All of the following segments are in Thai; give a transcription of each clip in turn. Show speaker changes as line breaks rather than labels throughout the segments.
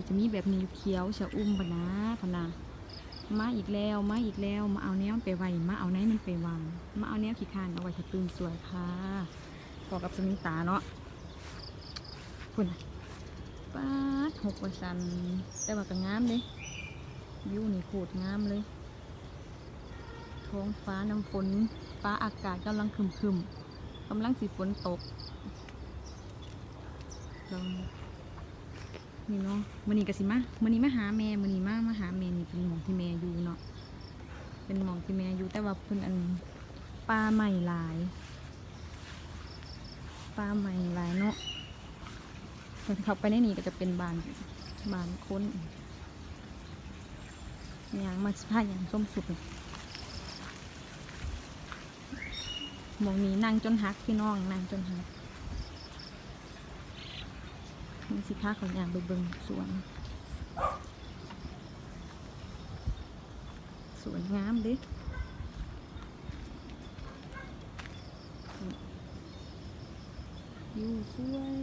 พจะมีแบบนี้เขียวชะอุ่มปะนะพะนามาอีกแล้วมาอีกแล้วมาเอาแนวไปไวมาเอาไหนมันไปวางมาเอาแนวขี้คานเอาไว้ให้ตื่นสวยค่ะบอกกับสมิงตาเนาะคุณน่ะป้าดหกเปร์เซ็นแต่ว่าก็งามเลยวิวนี่โคตรงามเลย ท้องฟ้าน้ำฝนฟ้าอากาศกำลังครึมๆกำลังสิฝนตกลอง นี่เนาะมันนี้กสิมามันนี้มาหาแม่มันนี้มามาหาแม่นี่เป็นหมองที่แม่อยู่เนาะเป็นหมองที่แม่อยู่แต่ว่าเพิ่นอันปลาใหม่หลายปลาใหม่หลายเนาะเขาไปในนี้ก็จะเป็นบานบานค้นอย่างมาสิพาอย่างส้มสุกนี่หมองนี้นั่งจนหักพี่น้องนั่งจนหัก มีสิค้าของอย่างไปเบิงสวน สวนงามดิอยู่สวย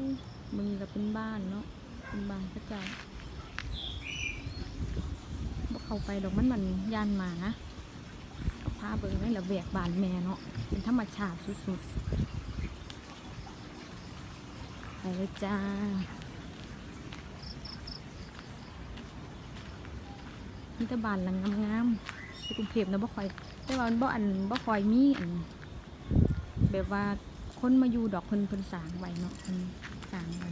มึงก็เป็นบ้านเนาะเป็นบ้านพระเจ้าบ่เข้าไปดอกมันมันยานหมาเอาผ้าเบิ่งนี่แหละแหวกบานแม่เนาะเป็นธรรมชาติสุดๆไปเลยจ้า นี่ตะบานหลังงามๆที่กรุงเทพนะบ่คอย แต่ว่ามันบ่อันบ่คอยมีอันแบบว่าคนมาอยู่ดอกเพิ่นเพิ่นสางไว้เนาะเพิ่นสร้างไว้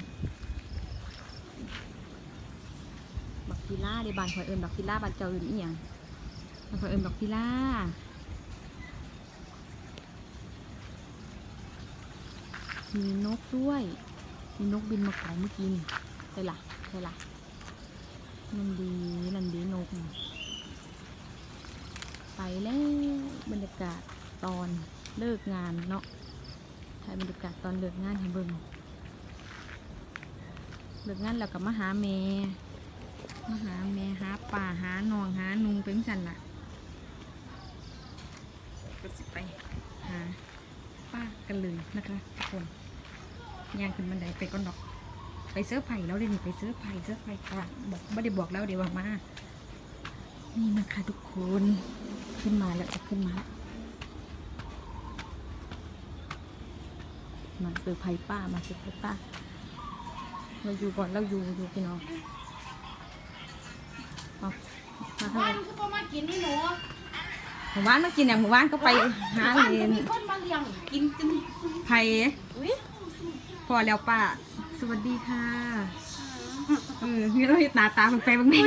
บักพิล่าเดบานข่อยเอิ้นบักพิล่าบานเจ้าเอิ้นอีหยังบานข่อยเอิ้นบักพิล่ามีนกด้วย มีนกบินมาขายเมื่อกี้นี่ใช่ละใช่ละนันดีนันดีนะไปแล้วบรรยากาศ ตอนเลิกงานเนาะถ่ายบรรยากาศตอนเลิกงานให้เบิ่งเลิกงานแล้วกับมาหาแม่มาหาแม่หาป่าหาหนองหานุงเป็นสันละก็สิไปหาป้ากันเลยนะคะทุกคนย่างขึ้นบันไดไปก่อนดอกไปเสื้อไผ่แล้วเดี๋ยวนี้ไปเสื้อไผ่เสื้อไผ่ค่ะบอกไม่ได้บอกแล้วเดี๋ยวมา นี่นะคะทุกคนขึ้นมาแล้วจะขึ้นมาแล้ว มาเซอร์ไผ่ป้ามาเซอร์ไผ่ป้าเราอยู่ก่อนเราอยู่อยู่พี่น้องเอามาทำไม
บ้านคือประมากินนี่หนู
หมู่บ้านมากินอย่างหมู่บ้านก็ไปหา
บ้าน
เรีย
ก็
น
มีคนมาเลี้ยงกินจน
ไผ่
อุ้ย
พอแล้วป้า สวัสดีค่ะเออนี่เราเห็นหน้าตามันไปบางแม่